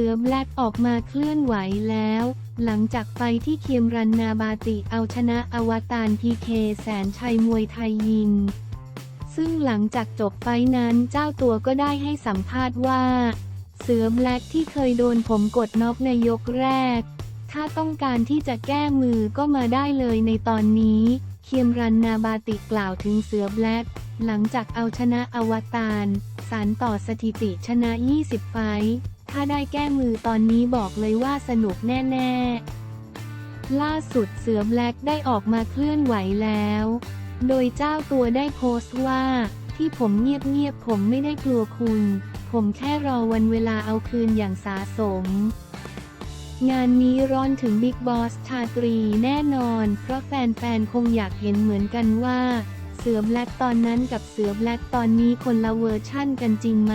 สือแบล็กออกมาเคลื่อนไหวแล้ว หลังจากไฟที่เคียมรันนาบาติเอาชนะอวตารพีเคแสนชัยมวยไทยยิมซึ่งหลังจากจบไฟนั้นเจ้าตัวก็ได้ให้สัมภาษณ์ว่า เสือแบล็กที่เคยโดนผมกดน็อกในยกแรก ถ้าต้องการที่จะแก้มือก็มาได้เลยในตอนนี้เคียมรันนาบาติกล่าวถึงเสือแบล็กหลังจากเอาชนะอวตารสารต่อสถิติชนะ 20 ไฟ ถ้าได้แก้มือตอนนี้บอกเลยว่าสนุกแน่ๆ ล่าสุดเสือแบล็กได้ออกมาเคลื่อนไหวแล้ว โดยเจ้าตัวได้โพสต์ว่า ที่ผมเงียบๆผมไม่ได้กลัวคุณ ผมแค่รอวันเวลาเอาคืนอย่างสาสม งานนี้ร้อนถึงบิ๊กบอสชาตรีแน่นอน เพราะแฟนๆ คงอยากเห็นเหมือนกันว่า เสือแบล็กตอนนั้นกับเสือแบล็กตอนนี้คนละเวอร์ชั่นกันจริงไหม